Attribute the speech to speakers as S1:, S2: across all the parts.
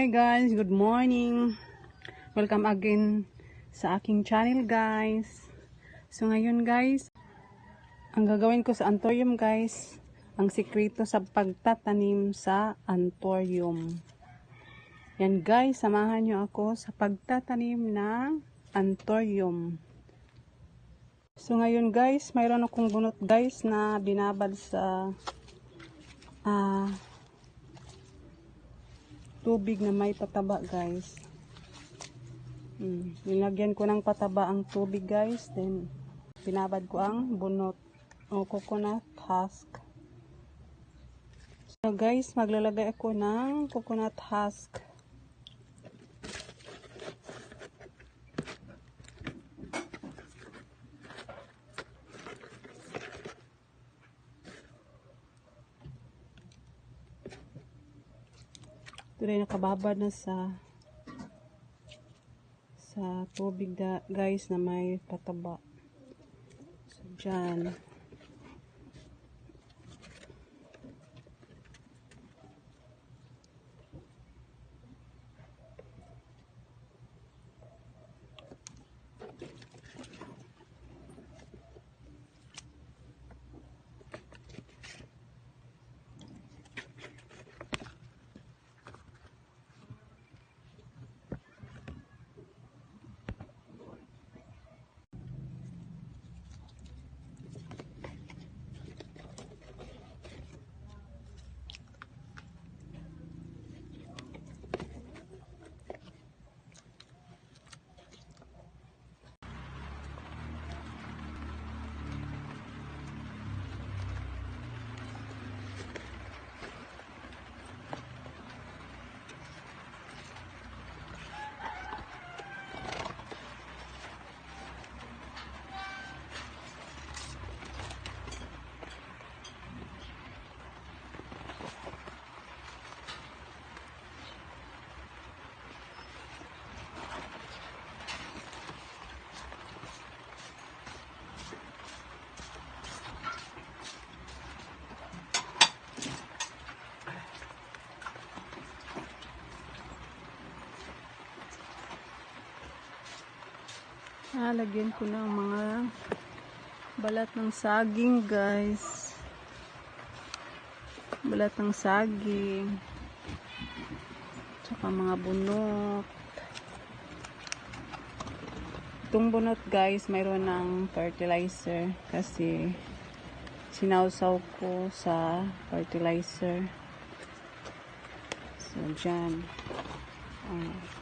S1: Hi guys, good morning. Welcome again sa aking channel guys. So ngayon guys, ang gagawin ko sa antorium guys, ang sikreto sa pagtatanim sa antorium. Yan guys, samahan nyo ako sa pagtatanim ng antorium. So ngayon guys, mayroon akong bunot guys na binabad sa ah tubig na may pataba guys. Hmm. Nilagyan ko ng pataba ang tubig guys. Then, pinabad ko ang bunot o coconut husk. So guys, maglalagay ako ng coconut husk. Ito rin nakababad na sa sa tubig da, guys na may pataba. So, dyan. Ah, lagyan ko ng mga balat ng saging, guys. Balat ng saging. Tsaka mga bunot. Itong bunot, guys, mayroon ng fertilizer kasi sinawsaw ko sa fertilizer. So, dyan. Ah.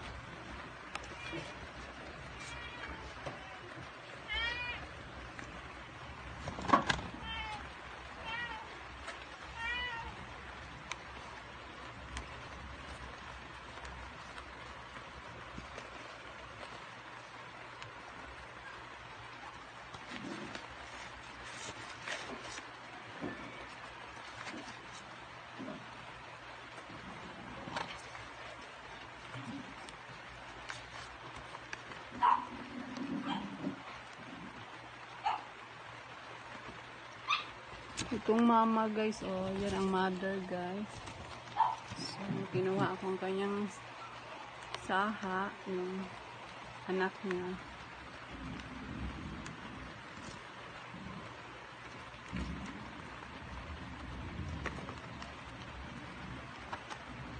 S1: Itong mama guys, oh, yan ang mother guys. So, kinuha ako ang kanyang saha, yung anak niya.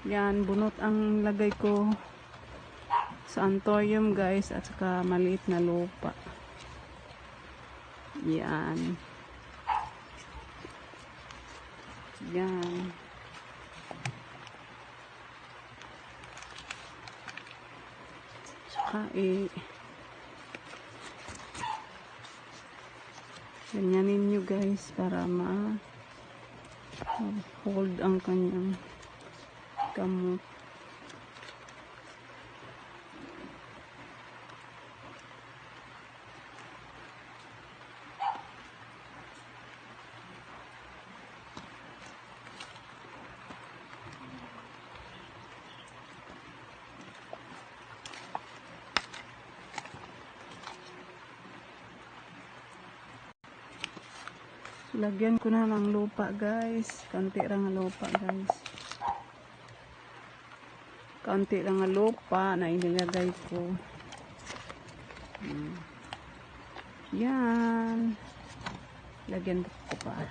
S1: Yan, bunot ang lagay ko sa antorium guys at saka maliit na lupa. Yan. Yan. Tsaka eh, ganyanin nyo guys para ma hold ang kanyang gamot. Lagyan ko na ng lupa guys. Kanti lang ang lupa guys. kaunti lang lupa na inilagay ko. Hmm. Yan. Lagyan ko pa.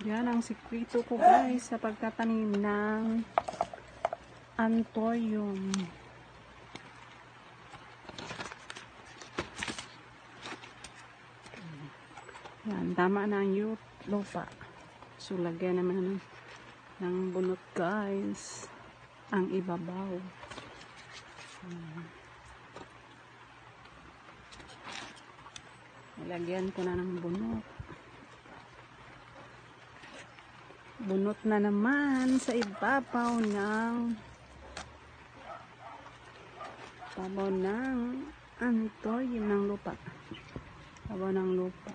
S1: Yan ang sikrito ko guys sa pagtatanim ng antoyum. Yan, tama na ang lupa. So, lagyan naman ng, bunot guys. Ang ibabaw. Yan. Lagyan ko na ng bunot. Bunot na naman sa ibabaw ng ibabaw ng antoy ng lupa. Ibabaw ng lupa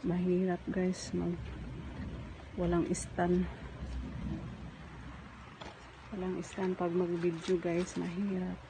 S1: mahirap guys mag walang stand. Walang stand pag mag video guys. Mahirap